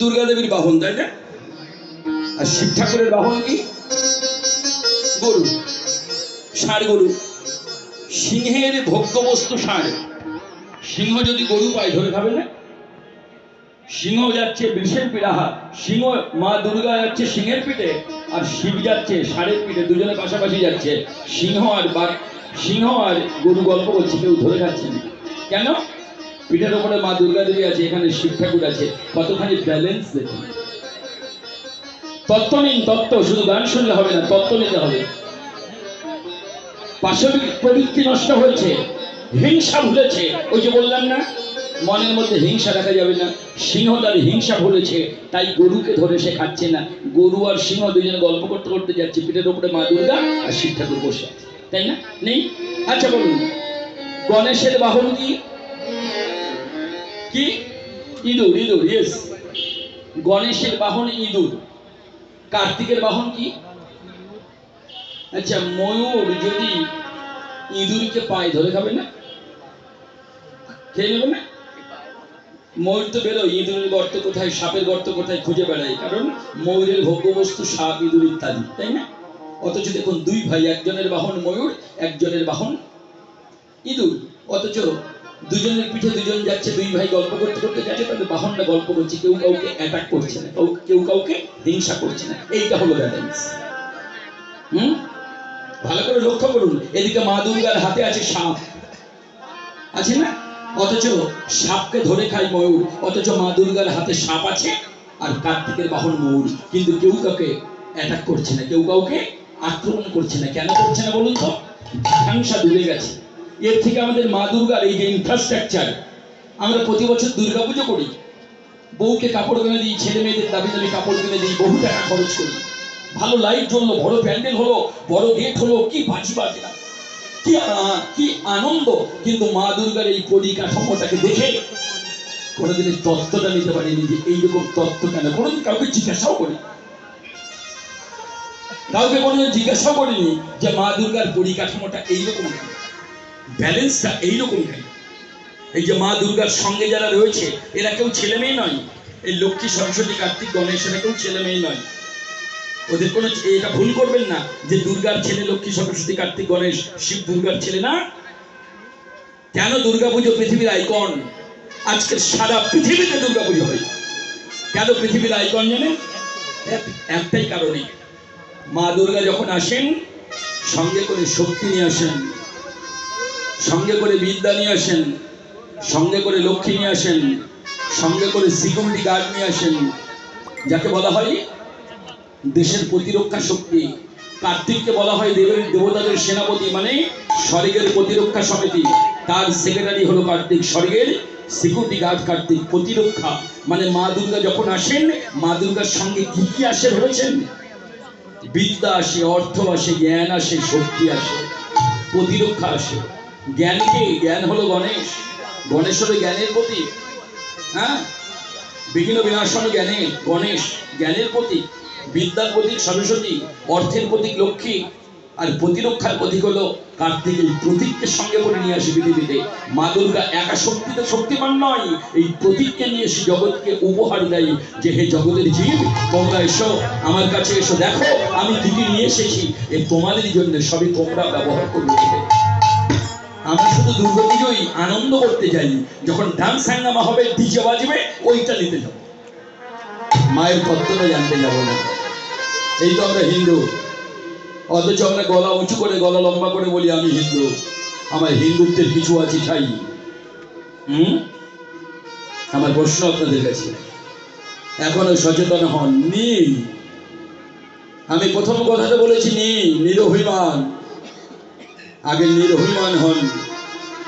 দুর্গা দেবীর বাহন, তাই না? আর শিব ঠাকুরের বাহন কি? গরু, ষাঁড় গরু। সিংহের ভোগ্য বস্তু ষাঁড়। সিংহ যদি গরু পায়, ধরে খাবে না? সিংহ যাচ্ছে বিষের পিড়াহা সিংহ, মা দুর্গা যাচ্ছে সিংহের পিঠে, আর শিব যাচ্ছে ষাঁড়ের পিঠে, দুজনে পাশাপাশি যাচ্ছে। সিংহ আর সিংহ আর গরু গল্প করছে, কেউ ধরে খাচ্ছে কেন? পিঠের ওপরে মা দুর্গা দেবী আছে, এখানে শিব ঠাকুর আছে। কতখানি ব্যালেন্স দেখুন। তত্ত্ব নিন, তত্ত্ব, শুধু গান শুনলে হবে না, তত্ত্ব নিতে হবে। পাশবিক প্রবৃত্তি নষ্ট হয়েছে, হিংসা ভুলেছে। ওই যে বললাম না, মনের মধ্যে হিংসা রাখা যাবে না। সিংহ তার হিংসা ভুলেছে, তাই গরুকে ধরে সে খাচ্ছে না। গরু আর সিংহ দুজনে গল্প করতে করতে যাচ্ছে, পিঠের উপরে মা দুর্গা আর শিব ঠাকুর বসে আছে। তাই না? নেই? আচ্ছা বলুন, গণেশের বাহন কি? কি? ইঁদুর ইঁদুর ইয়েস গণেশের বাহন ইঁদুর। কার্তিকের বাহন কি? আচ্ছা ময়ূর যদি ইঁদুরকে পায় ধরে খাবে না, খেয়ে নেবে না? ময়ূর তো বেরোয়, ইঁদুরের গর্ত কোথায়, সাপের গর্ত কোথায় খুঁজে বেড়ায়। কারণ ময়ূরের ভোগ্যবস্তু সাপ, ইঁদুর ইত্যাদি, তাই না? অথচ দেখুন, দুই ভাই, একজনের বাহন ময়ূর, একজনের বাহন ইঁদুর। অথচ দুজনের পিঠে দুজন যাচ্ছে, দুই ভাই গল্প করতে করতে যাচ্ছে তাদের বাহনটা গল্প করছে, কেউ কাউকে অ্যাটাক করছে না কাউ- কেউ কাউকে হিংসা করছে না। এইটা হলো ব্যালেন্স হুম? ভালো করে লক্ষ্য করুন, এদিকে মা দুর্গার হাতে আছে সাপ। আছে না? অথচ সাপকে ধরে খায় ময়ূর, অথচ মা দুর্গার হাতে সাপ আছে, আর কার্তিকের বাহন ময়ূর। কিন্তু কেউ কাউকে অ্যাটাক করছে না, কেউ কাউকে আক্রমণ করছে না। কেন করছে না বলুন তো? হিংসা দূরে গেছে। এর থেকে আমাদের মা দুর্গার এই যে ইনফ্রাস্ট্রাকচার আমরা প্রতি বছর দুর্গা পুজো করি। বউকে কাপড় কিনে দিই, ছেলে মেয়েদের দাবি দাবি কাপড় কিনে দিই, বহু টাকা খরচ করি। ভালো লাইট জ্বললো, বড় প্যান্ডেল হলো, বড় গেট হলো, কি বাজি বাজি না। কি কি আনন্দ। কিন্তু মা দুর্গার এই পরিকাঠামোটাকে দেখে কোনোদিন এই তত্ত্বটা নিতে পারিনি যে এইরকম তত্ত্ব কেন? কোনোদিন কাউকে জিজ্ঞাসাও করি কাউকে কোনোদিন জিজ্ঞাসাও করিনি যে মা দুর্গার পরিকাঠামোটা এইরকম কেন? ব্যালেন্সটা এইরকম কেন এই যে মা দুর্গার সঙ্গে যারা রয়েছে, এরা কেউ ছেলে মেয়ে নয়। এই লক্ষ্মী, সরস্বতী, কার্তিক, গণেশ, এরা কেউ ছেলে মেয়ে নয়। ওদের কোনো এটা ভুল করবেন না যে দুর্গার ছেলে লক্ষ্মী, সরস্বতী, কার্তিক, গণেশ, শিব দুর্গার ছেলে না। কেন দুর্গাপুজো পৃথিবীর আইকন? আজকে সারা পৃথিবীতে দুর্গাপুজো হয়। কেন পৃথিবীর আইকন জানে এক- একটাই কারণে। মা দুর্গা যখন আসেন, সঙ্গে করে শক্তি নিয়ে আসেন। সঙ্গে করে বিদ্যা নিয়ে আসেন, সঙ্গে করে লক্ষ্মী নিয়ে আসেন, সঙ্গে করে সিকিউরিটি গার্ড নিয়ে আসেন, যাকে বলা হয় দেশের প্রতিরক্ষা শক্তি। কার্তিককে বলা হয় দেবের দেবতাদের সেনাপতি মানে স্বর্গের প্রতিরক্ষা সমিতি। তার সেক্রেটারি হলো কার্তিক স্বর্গের সিকিউরিটি গার্ড কার্তিক। প্রতিরক্ষা মানে মা দুর্গা যখন আসেন, মা দুর্গার সঙ্গে কি কি আসে ভেবেছেন? বিদ্যা আসে, অর্থ আসে, জ্ঞান আসে, শক্তি আসে, প্রতিরক্ষা আসে। জ্ঞানকে জ্ঞান হলো গণেশ। গণেশ হলো জ্ঞানের প্রতীক। হ্যাঁ? বিঘ্ন বিনাশন জ্ঞানে গণেশ জ্ঞানের প্রতীক। বিদ্যার প্রতীক সরস্বতী, অর্থের প্রতীক লক্ষ্মী। আর প্রতিরক্ষার প্রতীক হলো কার্তিক এই প্রতীককে সঙ্গে করে নিয়ে আসে পৃথিবীতে। মা দুর্গা একা শক্তিতে শক্তিমান নয়। এই প্রতীককে নিয়ে এসে জগৎকে উপহার দেয় যে হে জগতের জীব, তোমরা এসো আমার কাছে এসো। দেখো, আমি কি নিয়ে এসেছি। এ তোমাদের জন্য সবই তোমরা ব্যবহার করবে। আমরা শুধু দুর্গাপুজোই আনন্দ করতে যাই যখন ডান্স হ্যাঙ্গামা হবে ডিজে বাজবে, ওইটা নিতে যাব। মায়ের তত্ত্বটা জানতে যাব না। এই তো আমরা হিন্দু। অথচ আমরা গলা উঁচু করে, গলা লম্বা করে বলি, আমি হিন্দু। আমার হিন্দুত্বের কিছু আছে ঠাই হুম? আমার প্রশ্ন আপনাদের কাছে। এখনও সচেতন হন। নি আমি প্রথম কথাটা বলেছি নি নিরভিমান। আগে নিরভিমান হন।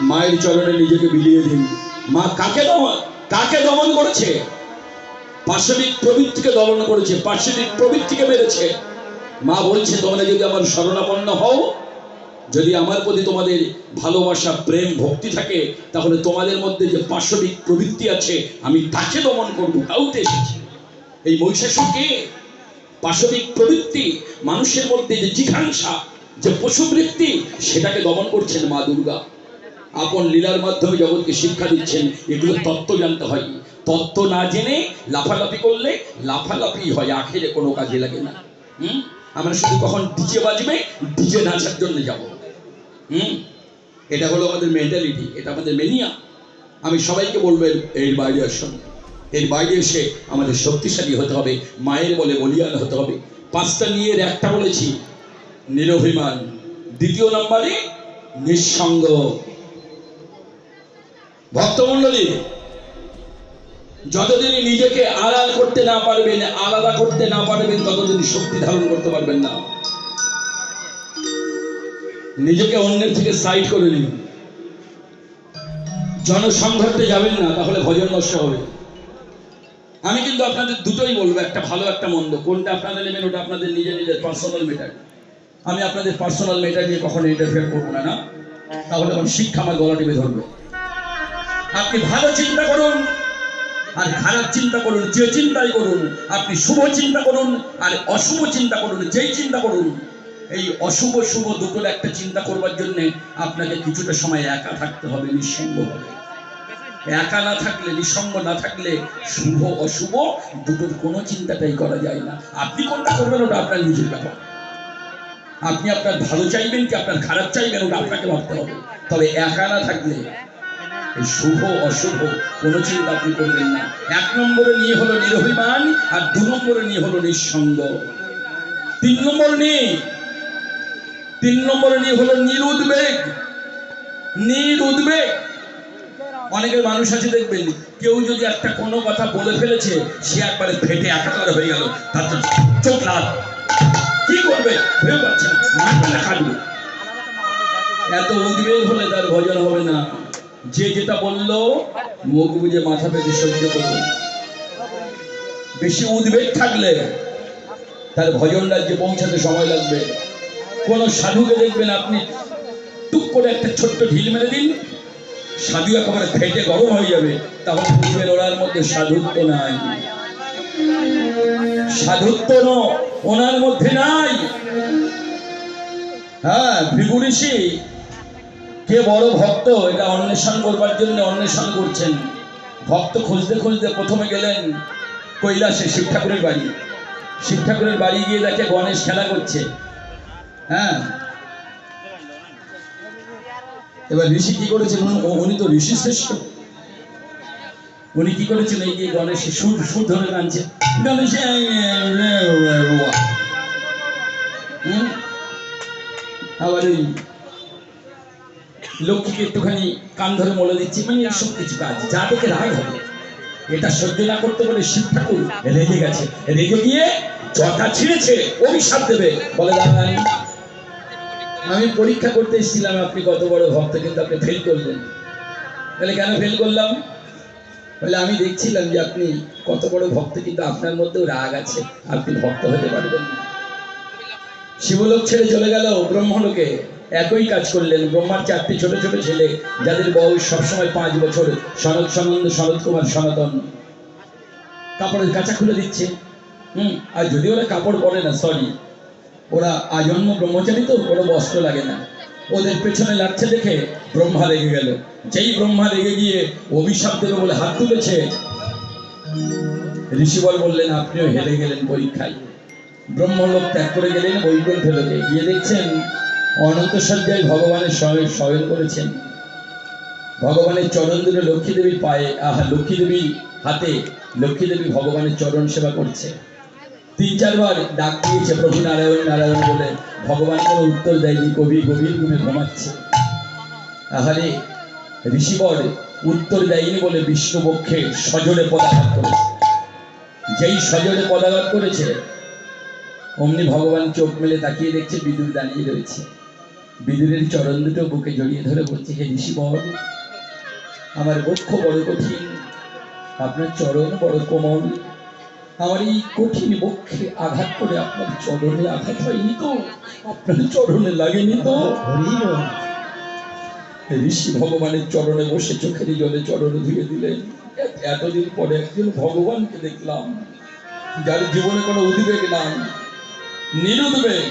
মায়ের চরণে নিজেকে বিলিয়ে দিন। মা কাকে দমন কাকে দমন করেছে? পার্শ্ববিক প্রবৃত্তিকে দমন করেছে পার্শ্ববিক প্রবৃত্তিকে মেরেছে। মা বলছে, তোমরা যদি আমার শরণাপন্ন হও, যদি আমার প্রতি তোমাদের ভালোবাসা, প্রেম, ভক্তি থাকে, তাহলে তোমাদের মধ্যে যে পার্শ্ববিক প্রবৃত্তি আছে, আমি তাকে দমন করব কাউতে এসেছি। এই মহিষাসুরকে পাশবিক প্রবৃত্তি, মানুষের মধ্যে যে জিঘাংসা, যে পশুবৃত্তি, সেটাকে দমন করছেন মা দুর্গা। আপন লীলার মাধ্যমে জগৎকে শিক্ষা দিচ্ছেন, এগুলো তত্ত্ব জানতে হয়। তত্ত্ব না জেনে লাফালাফি করলে লাফালাফি হয়, আখেরে কোনো কাজে লাগে না। হুম? আমরা শুধু কখন ডিজে বাজবে, ডিজে নাচার জন্য যাব। হুম? এটা হলো আমাদের মেন্টালিটি এটা আমাদের মেনিয়া আমি সবাইকে বলব এর- বাইরে আসুন। এর বাইরে এসে আমাদের শক্তিশালী হতে হবে, মায়ের বলে বলিয়ান হতে হবে। পাঁচটা নিয়ে একটা বলেছি, নিরভিমান। দ্বিতীয় নম্বরে, নিঃসঙ্গ। ভক্তমণ্ডলী যতদিন নিজেকে আড়াল করতে না পারবেন, আলাদা করতে না পারবেন ততদিন শক্তি ধারণ করতে পারবেন না। নিজেকে অন্যের থেকে সাইড করে নিন। জনসংঘর্তে যাবেন না, তাহলে ভজন নষ্ট হবে। আমি কিন্তু আপনাদের দুটোই বলব, একটা ভালো, একটা মন্দ। কোনটা আপনাদের নেবেন, ওটা আপনাদের নিজে নিজের পার্সোনাল মেটার আমি আপনাদের পার্সোনাল মেটার নিয়ে কখনো ইন্টারফেয়ার করব না না? তাহলে আমার শিক্ষা আমার গলা টিপে ধরবে। আপনি ভালো চিন্তা করুন, আর খারাপ চিন্তা করুন, যে চিন্তাই করুন, আপনি শুভ চিন্তা করুন, আর অশুভ চিন্তা করুন, যেই চিন্তা করুন, এই অশুভ শুভ দুটোর একটা চিন্তা করবার জন্য আপনাকে কিছুটা সময় একা থাকতে হবে, নিঃসঙ্গ হবে। একা না থাকলে, নিঃসঙ্গ না থাকলে শুভ, অশুভ দুটোর কোনো চিন্তাটাই করা যায় না। আপনি কোনটা করবেন ওটা আপনার নিজের ব্যাপার। আপনি আপনার ভালো চাইবেন কি আপনার খারাপ চাইবেন ওটা আপনাকে ভাবতে হবে। তবে একা না থাকলে শুভ অশুভ, কোনো চিন্তা আপনি করবেন না। এক নম্বরে নিয়ে হলো নিরভিমান, আর দু নম্বরে নিয়ে হলো নিঃসঙ্গ। তিন নম্বর নিয়ে, তিন নম্বরে নিয়ে হলো নিরুদ্বেগ। নিরুদ্বেগ। অনেকের মানুষ আছে দেখবেন, কেউ যদি একটা কোনো কথা বলে ফেলেছে, সে একবারে ফেটে একাকার হয়ে গেল। তার তো চোখ লাল। কি করবে? ভেবে পাচ্ছে না। এত উদ্বেগ হলে তার ভজন হবে না। যে যেটা বলল, মুখ বুঝে মাথা পেতে সহ্য করবে। বেশি উদ্বেগ থাকলে তার ভজন রাজ্যে পৌঁছাতে সময় লাগবে। কোন সাধুকে দেখবেন আপনি টুক করে একটা ছোট্ট ঢিল মেরে দিন, সাধু একেবারে ফেটে গরম হয়ে যাবে, তখন বুঝবেন ওনার মধ্যে সাধুত্ব নাই। সাধুত্ব ওনার মধ্যে নাই। হ্যাঁ ভৃগু কে বড় ভক্ত এটা অন্বেষণ করবার জন্য অন্বেষণ করছেন ভক্ত খুঁজতে খুঁজতে প্রথমে গেলেন কৈলাসে শিব ঠাকুরের বাড়ি শিব ঠাকুরের বাড়ি গিয়ে দেখে গণেশ খেলা করছে হ্যাঁ এবার ঋষি কি করেছেন উনি- তো ঋষি শ্রেষ্ঠ উনি কি করেছেন এই গিয়ে গণেশ সুর সুর ধরে গানছে গণেশ? আবার ওই লক্ষ্মীকে একটুখানি কান ধরে মলে দিচ্ছি মানে এসব কিছু কাজ, যা দেখে রাগ হবে। এটা সহ্য না করতে বলে শিব ঠাকুর রেগে গেছে। রেগে গিয়ে জটা ছিঁড়েছে, অভিশাপ দেবে, বলে দাঁড়ান আমি পরীক্ষা করতে এসেছিলাম, আপনি কত বড় ভক্ত, কিন্তু আপনি ফেল করলেন। তাহলে কেন ফেল করলাম? বলে, আমি দেখছিলাম যে আপনি কত বড় ভক্ত, কিন্তু আপনার মধ্যেও রাগ আছে, আপনি ভক্ত হতে পারবেন শিবলোক ছেড়ে চলে গেল ব্রহ্মলোকে। একই কাজ করলেন ব্রহ্মার চারটি ছোট ছোট ছেলে, যাদের বয়স সবসময় পাঁচ বছর। সনদ সনন্দ সনদ কুমার, সনাতন। কাপড়ের কাঁচা খুলে দিচ্ছে। হুম, আর যদি ওরা কাপড় পরে না সরি ওরা আজন্ম ব্রহ্মচারী তো ওরা বস্ত্র লাগে না। ওদের পেছনে লাগছে দেখে ব্রহ্মা রেগে গেল। যেই ব্রহ্মা রেগে গিয়ে অভিশাপ দেবে বলে হাত তুলেছে, ঋষিবল বললেন, আপনিও হেরে গেলেন পরীক্ষায়। ব্রহ্মলোক ত্যাগ করে গেলেন বৈকুণ্ঠ লোকে গিয়ে দেখছেন অনন্ত সজ্জায় ভগবানের শয়ন শয়ন করেছেন। ভগবানের চরণ দুটো লক্ষ্মী দেবীর পায়ে, আহা লক্ষ্মী দেবীর হাতে লক্ষ্মী দেবী ভগবানের চরণ সেবা করছে। তিন, চারবার ডাক দিয়েছে, প্রভু নারায়ণ নারায়ণ বলে। ভগবান কোনো উত্তর দেয়নি, কবি গভীর ঘুমে ঘুমাচ্ছে। তাহলে ঋষিবর উত্তর দেয়নি বলে বিষ্ণু পক্ষে সজোরে পদাঘাত করেছে। যেই সজোরে পদাঘাত করেছে, অমনি ভগবান চোখ মেলে তাকিয়ে দেখছে বিদ্যুৎ দাঁড়িয়ে রয়েছে। বিদুরের চরণ দুটো বুকে জড়িয়ে ধরে বলছে, হে ঋষিবর, আমার বক্ষ বড় কঠিন, আপনার চরণ বড় কোমল। আমার এই কঠিন বক্ষে আঘাত করে আপনার চরণে আঘাত হয়নি তো? আপনার চরণে লাগেনি তো? ঋষি ভগবানের চরণে বসে চোখের জলে চরণ ধুয়ে দিলেন। এত- এতদিন পরে একজন ভগবানকে দেখলাম, যার জীবনে কোনো উদ্বেগ নাই, নিরুদ্বেগ।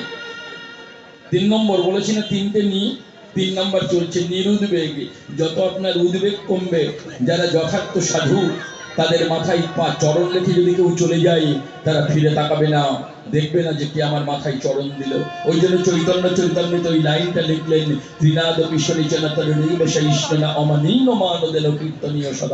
তিন নম্বর বলেছি না তিনটে নি, তিন নম্বর চলছে নিরুদ্বেগ। যত আপনার উদ্বেগ কমবে, যারা যথার্থ সাধু, তাদের মাথায় পা চরণ রেখে যদি কেউ চলে যায়, তারা ফিরে তাকাবে না। দেখবে না যে কে আমার মাথায় চরণ দিল। ওই জন্য চৈতন্য চৈতন্যতে ওই লাইনটা লিখলেন, ত্রিনাদ কিশোরী চেনা তরুণী বসে ইষ্ট না অমানীন মানদেল কীর্তনীয় সদা